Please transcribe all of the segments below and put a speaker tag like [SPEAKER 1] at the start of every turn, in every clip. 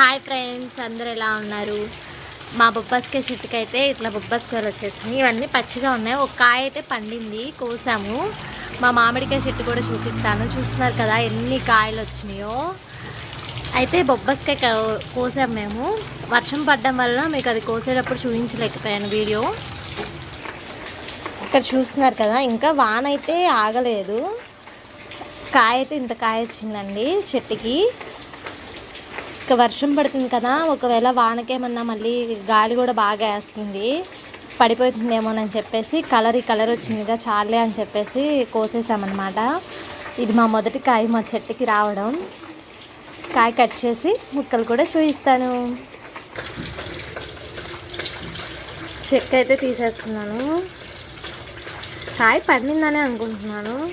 [SPEAKER 1] Hi friends అందరు ఎలా ఉన్నారు? మా బొబ్బాస్కాయ చెట్టుకి అయితే ఇట్లా బొబ్బస్కాయలు వచ్చేసినాయి ఇవన్నీ పచ్చిగా ఉన్నాయి. ఒక కాయ అయితే పండింది కోసాము. మా మామిడికాయ చెట్టు కూడా చూపిస్తాను. చూస్తున్నారు కదా ఎన్ని కాయలు వచ్చినాయో. అయితే బొబ్బస్కాయ కో- కోసాం మేము. వర్షం పడడం వల్ల మీకు అది కోసేటప్పుడు చూపించలేకపోయాను వీడియో. ఇక్కడ చూస్తున్నారు కదా ఇంకా వాన అయితే ఆగలేదు. కాయ అయితే ఇంత కాయ వచ్చిందండి చెట్టుకి. ఇక వర్షం పడుతుంది కదా ఒకవేళ వానకేమన్నా మళ్ళీ గాలి కూడా బాగా వేస్తుంది పడిపోతుందేమోనని చెప్పేసి కలర్ ఈ కలర్ వచ్చిందిగా చాలే అని చెప్పేసి కోసేసామన్నమాట. ఇది మా మొదటి కాయ మా చెట్టుకి రావడం. కాయ కట్ చేసి ముక్కలు కూడా చూపిస్తాను. చెక్క అయితే తీసేస్తున్నాను. కాయ పండిందని అనుకుంటున్నాను.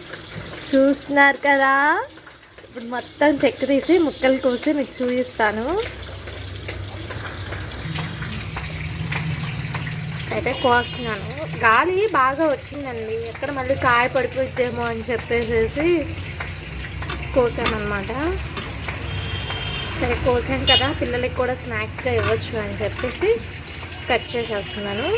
[SPEAKER 1] చూస్తున్నారు కదా? ఇప్పుడు మొత్తం చెక్క తీసి ముక్కలు కోసి మీకు చూపిస్తాను. అయితే కోస్తున్నాను. గాలి బాగా వచ్చిందండి. ఎక్కడ మళ్ళీ కాయ పడిపోయిద్దేమో అని చెప్పేసి కోసామన్నమాట సరే కోసాం కదా. పిల్లలకి కూడా స్నాక్స్గా ఇవ్వచ్చు అని చెప్పేసి కట్ చేసేస్తున్నాను.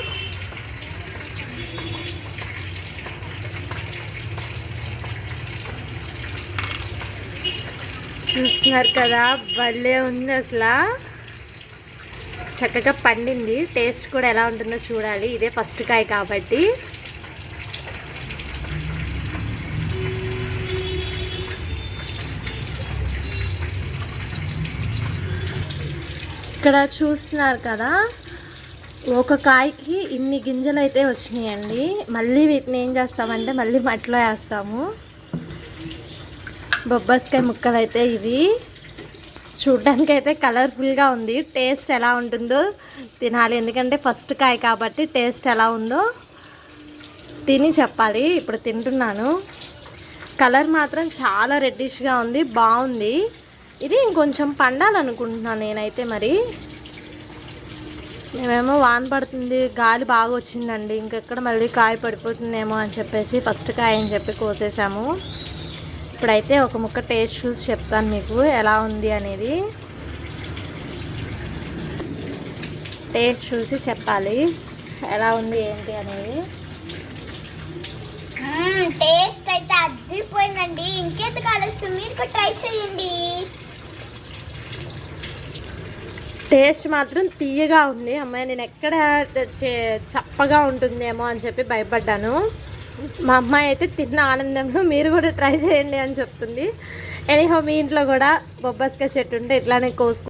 [SPEAKER 1] చూస్తున్నారు కదా భలే ఉంది అసలు. చక్కగా పండింది. టేస్ట్ కూడా ఎలా ఉంటుందో చూడాలి. ఇదే ఫస్ట్ కాయ కాబట్టి. ఇక్కడ చూస్తున్నారు కదా ఒక కాయకి ఇన్ని గింజలు అయితే వచ్చినాయండి. మళ్ళీ వీటిని ఏం చేస్తామంటే మళ్ళీ మట్టిలో వేస్తాము. బొబ్బస్కాయ ముక్కలు అయితే ఇవి. చూడ్డానికి అయితే కలర్ఫుల్గా ఉంది. టేస్ట్ ఎలా ఉంటుందో తినాలి. ఎందుకంటే ఫస్ట్ కాయ కాబట్టి టేస్ట్ ఎలా ఉందో తిని చెప్పాలి. ఇప్పుడు తింటున్నాను. కలర్ మాత్రం చాలా రెడ్డిష్గా ఉంది. బాగుంది. ఇది ఇంకొంచెం పండాలనుకుంటున్నాను నేనైతే మరి. మేమేమో వాన పడుతుంది. గాలి బాగా వచ్చిందండి. ఇంకెక్కడ మళ్ళీ కాయ పడిపోతుందేమో అని చెప్పేసి ఫస్ట్ కాయ అని చెప్పి కోసేసాము. ఇప్పుడైతే ఒక ముక్క టేస్ట్ చూసి చెప్తాను మీకు ఎలా ఉంది అనేది. టేస్ట్ చూసి చెప్పాలి. ఎలా ఉంది ఏంటి అనేది.
[SPEAKER 2] టేస్ట్ అయితే అదిరిపోయిందండి. ఇంకెందుకు ఆలస్యం? మీరు ట్రై చేయండి.
[SPEAKER 1] టేస్ట్ మాత్రం తీయగా ఉంది. అమ్మాయి నేను ఎక్కడ చప్పగా ఉంటుందేమో అని చెప్పి భయపడ్డాను. మా అమ్మాయి అయితే తిన్న ఆనందంలో మీరు కూడా ట్రై చేయండి అని చెప్తుంది. ఎనీహో మీ ఇంట్లో కూడా బొబ్బస్కాయ చెట్టు ఉంటే ఇట్లానే కోసుకో